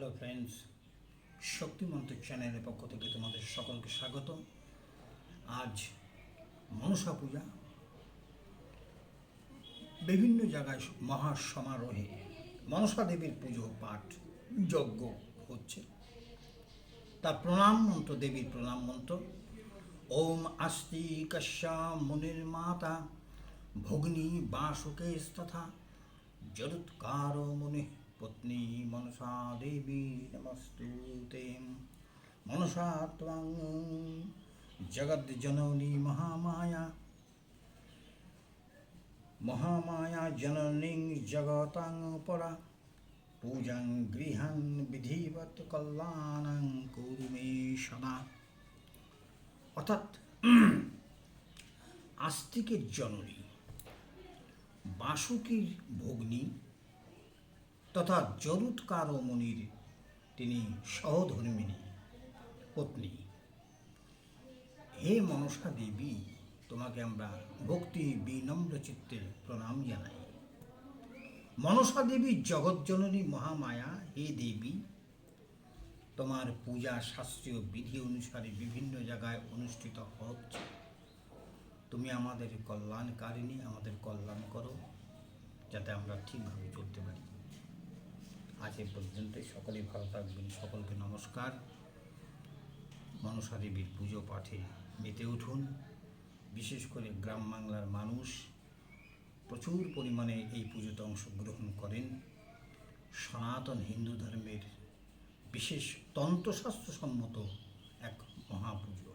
Hello friends শক্তিমন্ত্র চ্যানেলের পক্ষ থেকে তোমাদের সকলকে স্বাগত আজ মনসা পূজা, বিভিন্ন জায়গায় মহা সমারোহে মনসা দেবীর পুজো পাঠ যজ্ঞ হচ্ছে। তার প্রণাম মন্ত্র, দেবীর প্রণাম মন্ত্র, ওম আস্তি কশ্যা মুনির মাতা, ভগ্নী বাসুকেস্তথা জরুৎকার মুনি। পত্নী মনসা দেবী নমস্তু তে মনসা ত্বং জগজ্জননী মহামায়া মহামায়া জননী জগতাং পরা পূজাং গৃহাং বিধিবত কল্যাণং কুরু মে সদা অর্থাৎ আস্তিকের জননী বাসুকীর ভগ্নী তথা জরুৎকার মনির, তিনি সহধর্মিনী পত্নী। হে মনসা দেবী, তোমাকে আমরা ভক্তি বিনম্র চিত্তে প্রণাম জানাই। মনসা দেবী জগৎজননী মহামায়া, হে দেবী, তোমার পূজা শাস্ত্রীয় বিধি অনুসারে বিভিন্ন জায়গায় অনুষ্ঠিত হচ্ছে। তুমি আমাদের কল্যাণকারিণী, আমাদের কল্যাণ করো, যাতে আমরা ঠিকভাবে চলতে পারি। আজ এ পর্যন্ত সকলেই ভালো থাকবেন। সকলকে নমস্কার। মনসা দেবীর পুজো পাঠে মেতে উঠুন। বিশেষ করে গ্রাম বাংলার মানুষ প্রচুর পরিমাণে এই পুজোতে অংশগ্রহণ করেন। সনাতন হিন্দু ধর্মের বিশেষ তন্ত্রশাস্ত্রসম্মত এক মহাপুজো।